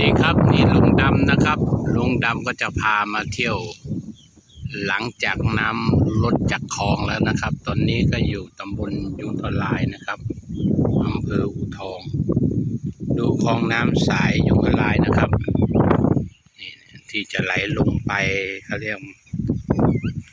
นี่ครับนี่ลุงดำนะครับ ลุงดำก็จะพามาเที่ยว หลังจากน้ำลดจากคลองแล้วนะครับ ตอนนี้ก็อยู่ตำบลยุงทลายนะครับอำเภออูทอง ดูคลองน้ำสายยุงทลายนะครับนี่ที่จะไหลลงไปเขาเรียก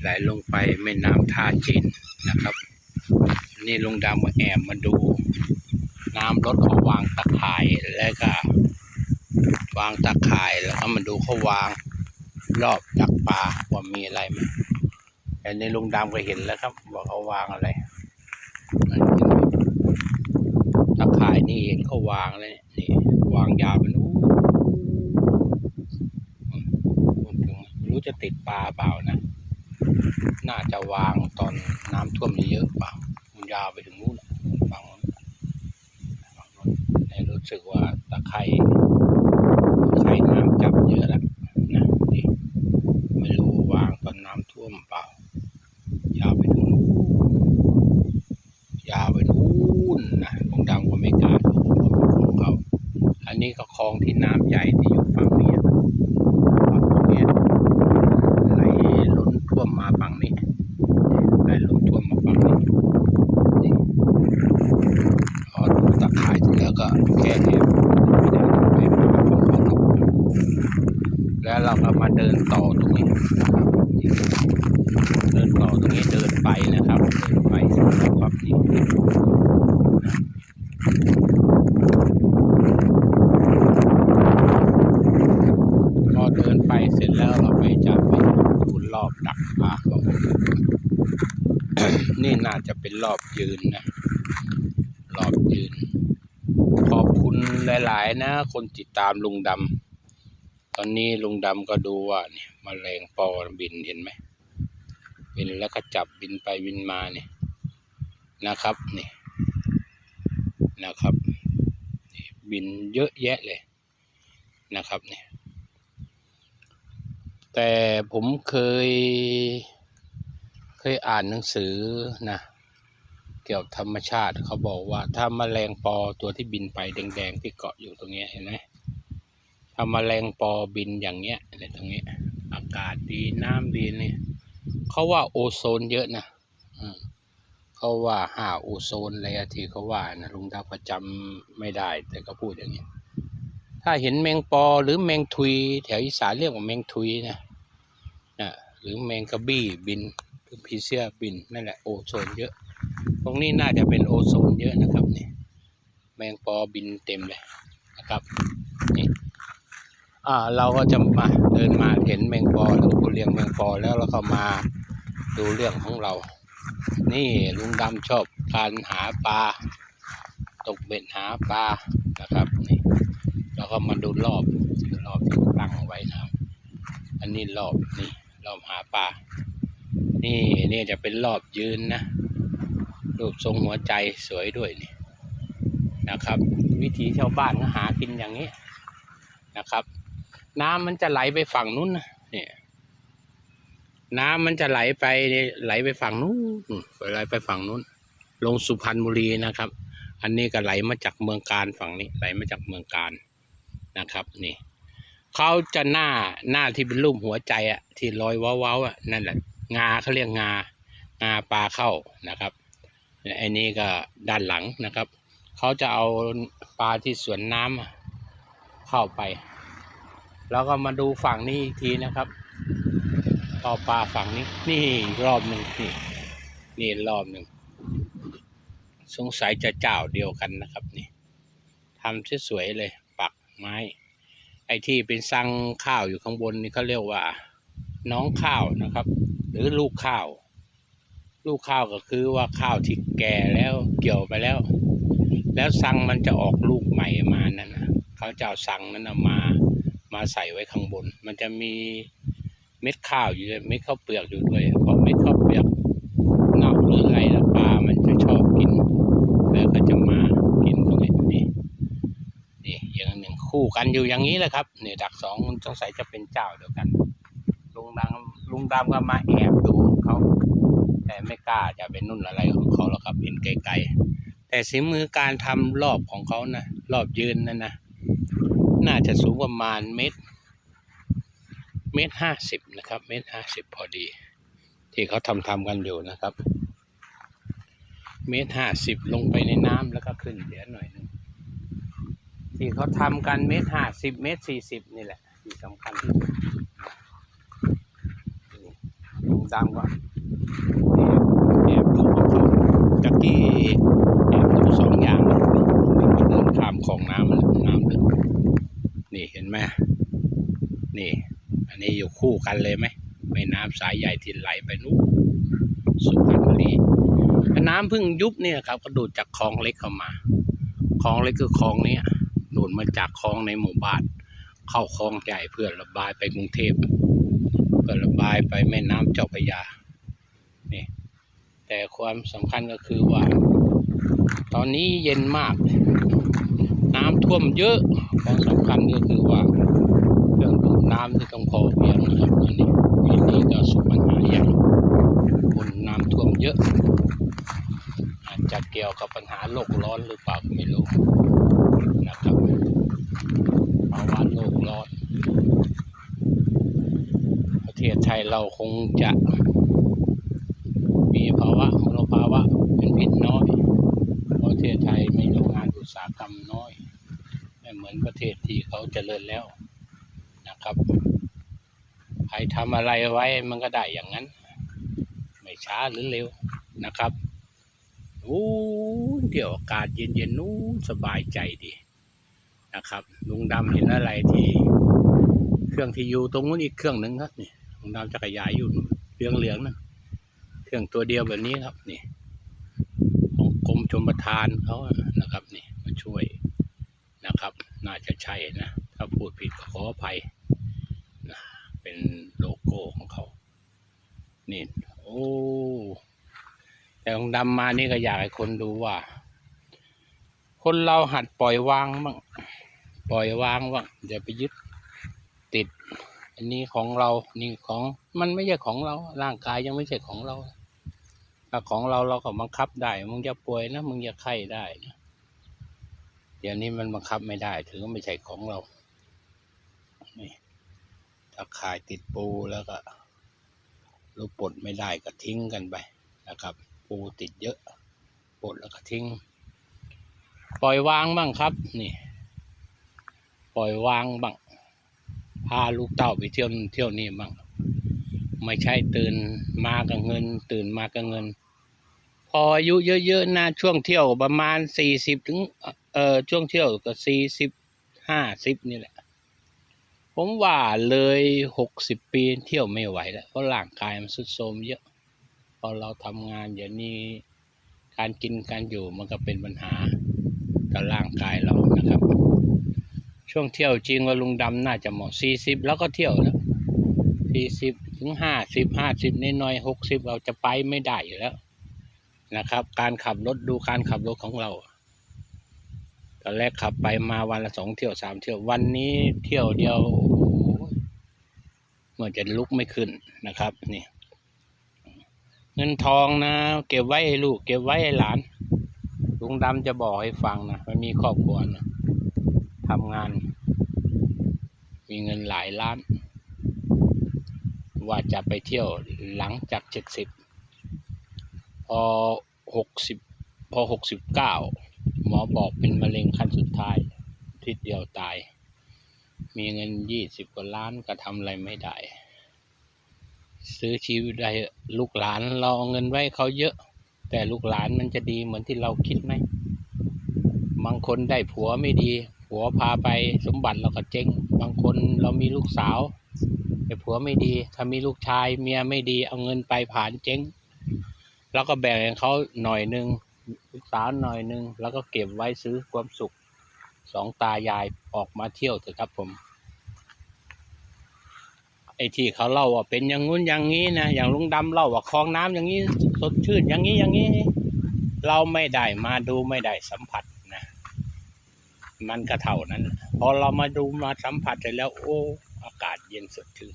ไหลลงไปแม่น้ำท่าจีนนะครับนี่ลุงดำก็แอบมาดู น้ำลดเขาวางตะข่ายแล้วก็ วางตะข่ายแล้วก็มาดูเขาวางรอบดักปลาว่ามีอะไรไหมแต่ในลุงดำก็เห็นแล้วครับว่าเขาวางอะไรตะข่ายนี่เห็นเขาวางเลยนี่วางยาวไปนู้นนู่นถึงไม่รู้จะติดปลาเปล่านะ น่าจะวางตอนน้ำท่วมเยอะเปล่ามันยาวไปถึงนู้นฝั่งนู้นฝั่งนู้นแต่รู้สึกว่าตะไคร่ ไข่น้ำจับเยอะแล้วนะนี่ไม่รู้วางตอนน้ำท่วมเปล่ายาวไปถึงนู้นยาวไปนู้นนะลงดำก็ไม่กล้าดูของเขา อันนี้ก็คลอง ที่น้ำใหญ่ที่อยู่ฝั่งนี้ฝั่งนี้ไหลล้นท่วมมาฝั่งนี้ไหลล้นท่วมมาฝั่งนี้นี่พอดูตะข่ายเสร็จแล้วก็แค่นี้ไม่ได้ไปหาของเขาหรอกแล้วเราก็มาเดินต่อตรงนี้นะครับเดินต่อตรงนี้เดินไปนะครับนี่พอเดินไปเสร็จแล้วเราไปจะไปดูรอบดักปลาเขา น่าจะเป็นรอบยืนนะ รอบยืน ขอบคุณหลาย ๆ นะ คนติดตามลุงดำ ตอนนี้ลุงดำก็ดูว่าเนี่ยมแมลงปอบินเห็นไหม บินแล้วก็จับบินไปบินมาเนี่ยนะครับนี่นะครับบินเยอะแยะเลยนะครับเนี่ยแต่ผมเคย เคยอ่านหนังสือนะเกี่ยวกับธรรมชาติเขาบอกว่าถ้าแมลงปอตัวที่บินไปแดงๆที่เกาะอยู่ตรงเนี้ยเห็นไหมถ้าแมลงปอบินอย่างเงี้ยเนี่ยตรงนี้ อากาศดีน้ำดีเนี่ยเขาว่าโอโซนเยอะนะอืมเขาว่าห้าโอโซนอะไรที่เขาว่านะลุงดาวประจำไม่ได้ แต่ก็พูดอย่างเงี้ยถ้าเห็นแมงปอหรือแมงทุย แถวอีสานเรียกว่าแมงทุยนะนะหรือแมงกระบี้บินือพีเซียบินนั่นแหละโอโซนเยอะ ตรงนี้น่าจะเป็นโอโซนเยอะนะครับนี่แมงปอบินเต็มเลยนะครับนี่อ่าเราก็จะมาเดินมาเห็นแมงปอหรือผู้เลี้ยงแมงปอแล้วเราก็มาดูเรื่องของเรา นี่ลุงดำชอบการหาปลาตกเบ็ดหาปลานะครับนี่แล้วก็มาดูรอบรอบที่ตั้งไว้นะอันนี้รอบนี่รอบหาปลา นี่นี่จะเป็นรอบยืนนะ รูปทรงหัวใจสวยด้วยนี่นะครับ วิถีชาวบ้านก็หากินอย่างนี้นะครับ น้ำมันจะไหลไปฝั่งนู้นนะเนี่ยน้ำมันจะไหลไปไหลไปฝั่งนู้นไหลไปฝั่งนู้น ลงสุพรรณบุรีนะครับ อันนี้ก็ไหลมาจากเมืองการฝั่งนี้ ไหลมาจากเมืองการนะครับนี่เขาจะหน้าหน้าที่เป็นรูปหัวใจอะที่ลอยว้าๆอะนั่นแหละ งาเขาเรียกงางาปลาเข้านะครับอ้นี่ก็ด้านหลังนะครับ เขาจะเอาปลาที่สวนน้ำอะเข้าไป แล้วก็มาดูฝั่งนี้อีกทีนะครับ ต่อปลาฝั่งนี้ นี่รอบหนึ่งนี่นี่รอบหนึ่งสงสัยจะเจ้าเดียวกันนะครับนี่ทำสวยๆเลย ปักไม้ ไอ้ที่เป็นซังข้าวอยู่ข้างบนนี่เขาเรียกว่าน้องข้าวนะครับ หรือลูกข้าว ลูกข้าวก็คือว่าข้าวที่แก่แล้วเกี่ยวไปแล้ว แล้วซังมันจะออกลูกใหม่มานั่นนะเขาจะเอาซังนั้นนะมา มาใส่ไว้ข้างบน มันจะมีเม็ดข้าวอยู่ด้วยเม็ดข้าวเปลือกอยู่ด้วยเพราะเม็ดข้าวเปลือกเน่าหรืออะไรแล้วปลามันจะชอบกิน แล้วก็จะมากินตรงนี้นี่นี่อย่างหนึ่งคู่กันอยู่อย่างนี้แหละครับเนี่ยดักสองสงสัยจะเป็นเจ้าเดียวกัน งดังลุงดำก็มาแอบดูของเขา แต่ไม่กล้าจะเป็นนุ่นอะไรของเขาหรอกครับเห็นไกลๆ แต่สีมือการทำรอบของเขานะรอบยืนนั่นนะน่าจะสูงประมาณเมตรเมตรห้าสิบนะครับ เมตรห้าสิบพอดี ที่เขาทำทำกันอยู่นะครับ เมตรห้าสิบลงไปในน้ำแล้วก็ขึ้นเหลือหน่อยหนึงที่เขาทำกันเมตรห้าสิบเมตรสี่สิบนี่แหละที่สำคัญที่สุด ลุงดำก็แอบแอบดูของเขาตะกี้แอบดูสองอย่างนะแล้วก็เดินข้ามคลองน้ำมันน้ำลึกนี่เห็นไหมนี่ อันนี้อยู่คู่กันเลยไหมแม่น้ำสายใหญ่ที่ไหลไปนู้นสุพรรณบุรีน้ำพิ่งยุบเนี่ยครับก็ดูดจากคลองเล็กเข้ามาคลองเล็กคือคลองเนี้ยดูดมาจากคลองในหมู่บ้าน เข้าคลองใหญ่เพื่อระบายไปกรุงเทพ เพื่อระบายไปแม่น้ำเจ้าพระยานี่แต่ความสำคัญก็คือว่า ตอนนี้เย็นมาก น้ำท่วมเยอะของสำคัญก็คือว่าเครื่องดูดน้ำที่ต้องพอเพียงนะครับตอนนี้ปีนี้ก็สุปัญหาใหญ่คนน้ำท่วมเยอะ อาจจะเกี่ยวกับปัญหาโลกร้อนหรือเปล่าไม่รู้นะครับภาวะโลกร้อน ทศไทยเราคงจะมีภาวะมลภาวะเป็นพิษน้อย เพราะประเทศไทยมีโรงงานอุตสาหกรรมน้อย ไม่เหมือนประเทศที่เขาเจริญแล้วนะครับใครทำอะไรไว้มันก็ได้อย่างนั้น ไม่ช้าหรือเร็วนะครับโอ้เดี๋ยวอากาศเย็นๆนู้นสบายใจดีนะครับลุงดำเห็นอะไรที่ เครื่องที่อยู่ตรงนู้นอีกเครื่องหนึ่งครับนี่ ลุงดำจะขยายอยู่เหลืองเหลืองนั่นเครื่องตัวเดียวแบบนี้ครับนี่ของกรมชมประทานเขานะครับนี่มาช่วยนะครับ น่าจะใช่นะ ถ้าพูดผิดก็ขออภัยนะเป็นโลโก้ของเขานี่โอ้แต่ของดำมานี่ก็อยากให้คนดูว่า คนเราหัดปล่อยวางบ้างปล่อยวางบ้างอย่าไปยึดติด อันนี้ของเรา นี่ของมันไม่ใช่ของเรา ร่างกายยังไม่ใช่ของเราถ้าของเราเราก็บังคับได้ มึงจะป่วยนะ มึงจะไข้ได้นะเดี๋ยวนี้มันบังคับไม่ได้ ถือว่าไม่ใช่ของเรา นี่ถ้าขายติดปูแล้วก็ลูปลดไม่ได้ก็ทิ้งกันไปนะครับ ปูติดเยอะปลดแล้วก็ทิ้ง ปล่อยวางบ้างครับ นี่ ปล่อยวางบ้าง พาลูกเต้าไปเที่ยวเที่ยวนี่บ้างไม่ใช่ตื่นมากับเงิน ตื่นมากับเงิน พออายุเยอะๆนะช่วงเที่ยวประมาณสี่สิบถึงเอ่อช่วงเที่ยวก็สี่สิบห้าสิบนี่แหละ ผมว่าเลยหกสิบปีเที่ยวไม่ไหวแล้วเพราะร่างกายมันสุดโทรมเยอะ พอเราทำงานอย่างนี้การกินการอยู่มันก็เป็นปัญหาต่อร่างกายเรานะครับ ช่วงเที่ยวจริงว่าลุงดำน่าจะเหมาะสี่สิบแล้วก็เที่ยวแล้วสี่สิบถึงห้าสิบห้าสิบนิดหน่อยหกสิบเราจะไปไม่ได้อยู่แล้วนะครับ การขับรถดูการขับรถของเราตอนแรกขับไปมาวันละสองเที่ยวสามเที่ยววันนี้เที่ยวเดียวเหมือนจะลุกไม่ขึ้นนะครับนี่เงินทองนะ เก็บไว้ให้ลูก เก็บไว้ให้หลานลุงดำจะบอกให้ฟังนะมันมีครอบครัวนะ ทำงาน มีเงินหลายล้าน ว่าจะไปเที่ยวหลังจากเจ็ดสิบพอหกสิบพอหกสิบเก้าหมอบอกเป็นมะเร็งขั้นสุดท้ายทิศเดียวตาย มีเงินยี่สิบกว่าล้านก็ทำอะไรไม่ได้ ซื้อชีวิตได้ลูกหลานเราเอาเงินไว้เขาเยอะ แต่ลูกหลานมันจะดีเหมือนที่เราคิดไหมบางคนได้ผัวไม่ดี ผัวพาไปสมบัติเราก็เจ๊งบางคนเรามีลูกสาว แต่ผัวไม่ดี ถ้ามีลูกชายเมียไม่ดีเอาเงินไปผ่านเจ๊งแล้วก็แบ่งให้เขาหน่อยหนึ่งลูกสาวหน่อยหนึ่งแล้วก็เก็บไว้ซื้อความสุขสองตายายออกมาเที่ยวเถอะครับผมไอ้ที่เขาเล่าว่าเป็นอย่างงู้นอย่างนี้นะอย่างลุงดำเล่าว่าคลองน้ำอย่างนี้สดชื่นอย่างนี้อย่างนี้ เราไม่ได้มาดูไม่ได้สัมผัส มันก็เท่านั้น พอเรามาดูมาสัมผัสเสร็จแล้ว โอ้ อากาศเย็นสดชื่น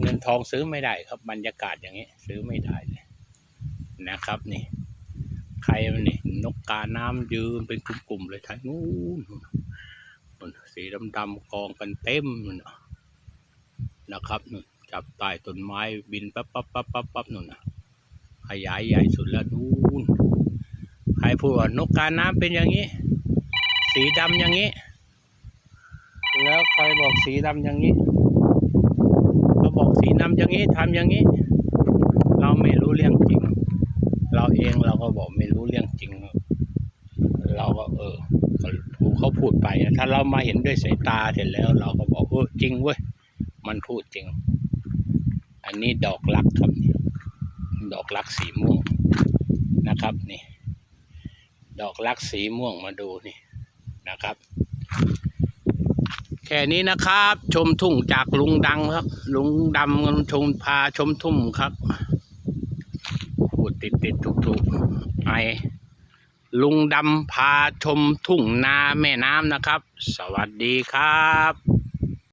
เงินทองซื้อไม่ได้ครับบรรยากาศอย่างนี้ ซื้อไม่ได้เลยนะครับนี่ ใครมันนี่นกกาน้ำยืนเป็นกลุ่มๆเลยทางนู้นนนสีดำๆกองกันเต็มนนนะนะครับนู่นจับใต้ต้นไม้บินปั๊บปั๊บปั๊บปั๊บปั๊บนู่นนะขยายใหญ่สุดแล้วนู่นใครพูดว่านกกาน้ำเป็นอย่างนี้ สีดำอย่างนี้ แล้วใครบอกสีดำอย่างนี้ ก็บอกสีดำอย่างนี้ทำอย่างนี้ เราไม่รู้เรื่องจริง เราเองเราก็บอกไม่รู้เรื่องจริง เราก็เออก็ถูกเขาพูดไป ถ้าเรามาเห็นด้วยสายตาเสร็จแล้ว เราก็บอกเออจริงเว้ย มันพูดจริง อันนี้ดอกรักครับนี่ดอกรักสีม่วงนะครับนี่ ดอกรักสีม่วงมาดูนี่ นะครับ แค่นี้นะครับ ชมทุ่งจากลุงดังครับ ลุงดำชมพาชมทุ่งครับพูดติดติดถูกทุกๆไอลุงดำพาชมทุ่งนาแม่น้ำนะครับ สวัสดีครับ